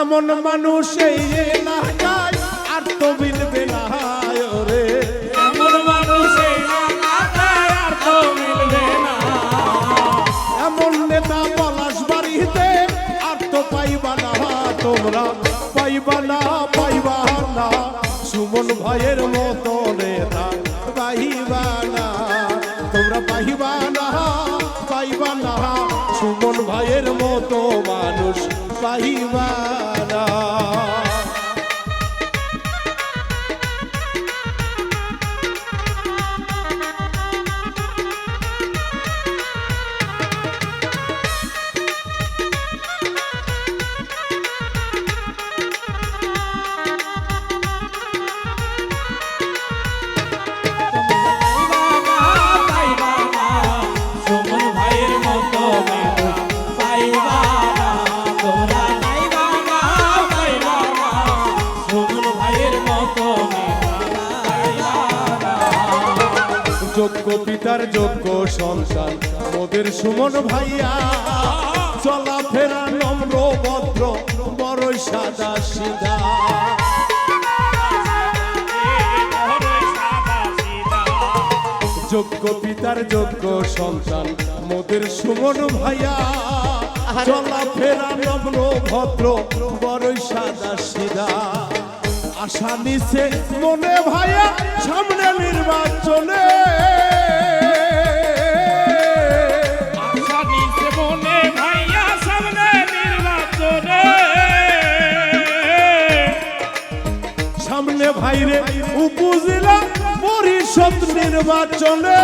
এমন মানুষ এই এলাকায় আর তো মিলবে না রে এমন মানুষ এই এলাকায় আর তো মিলবে না। এমন নেতা পলাশ বাড়িতে আর তো পাইবা না তোমরা। পাইবা না পাইবা না। সুমন ভাইয়ের মতো নেতা। ভাইয়ের মতো মানুষ পাইবা যোগ্য সন্তান। মোদের সুমন ভাইয়া চলাফেরা নম্র ভদ্র বড়ই সাদা সিধা। যোগ্য পিতার যোগ্য সন্তান মোদের সুমন ভাইয়া চলাফেরা নম্র ভদ্র বড়ই সাদা সিধা। আশা নিছে মনে ভাইয়া সামনে নির্বাচনে। সামনে ভাইরে উপজেলা পরিষদ নির্বাচনে।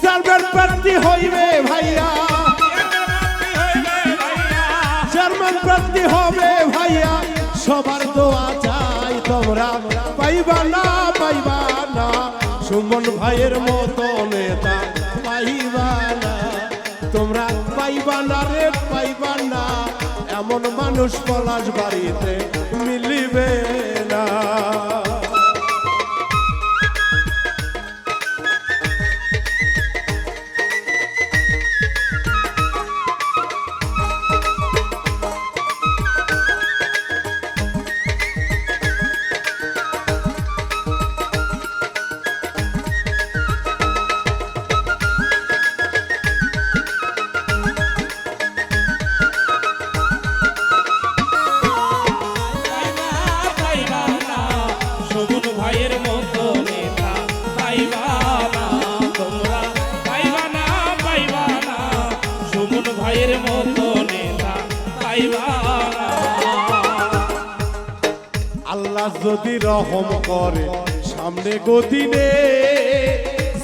সার্ভের প্রার্থী হইবে ভাইয়া। চেয়ারম্যান প্রার্থী হবে ভাইয়া। সবার দোয়া চাই তোমরা। পাইবা না পাইবা না। সুমন ভাইয়ের মতো নেতা পাইবা না। তোমরা পাইবা না রে, পাইবা না। এমন মানুষ পলাশ বাড়িতে আল্লাহ যদি রহম করে, সামনে গদিনে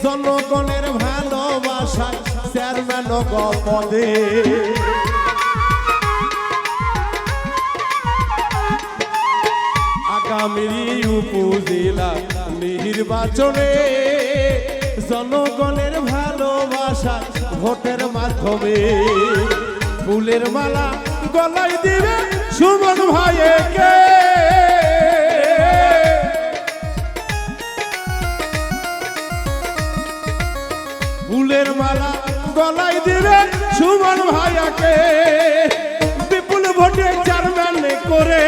জনগণের ভালোবাসা চেয়ারম্যান পদে আগামী উপজেলা নির্বাচনে জনগণের ভালোবাসা ভোটের মাধ্যমে ফুলের মালা গলায় দিবে সুমন ভাইকে ফুলের মালা গলায় দিবে সুমন ভাইয়াকে। বিপুল ভোটে চেয়ারম্যান করে।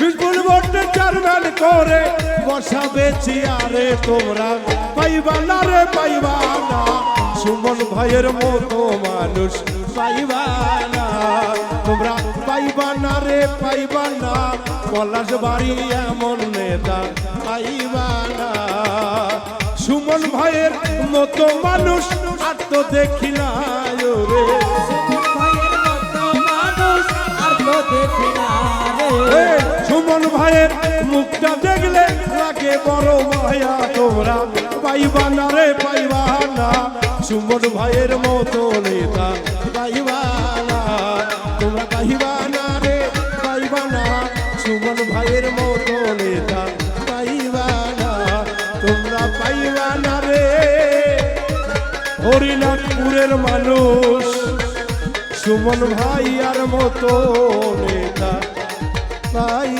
বিপুল ভোটে চেয়ারম্যান করে। বসাবে চেয়ারে তোমরা, পাইবা না রে পাইবা না। সুমন ভাইয়ের মতো মানুষ পাইবা না। তোমরা পাইবা না রে পাইবা না। পলাশ বাড়ি এমন নেতা পাইবা না। সুমন ভাইয়ের মতো মানুষ আর তো দেখি না রে। সুমন ভাইয়ের মুখটা দেখলে লাগে বড় মায়া তোমরা। পাইবা না রে, পাইবা না। সুমন ভাইয়ের মতো নেতা। হরিনাথপুরের মানুষ। সুমন ভাই আর মতো নেতা। তাই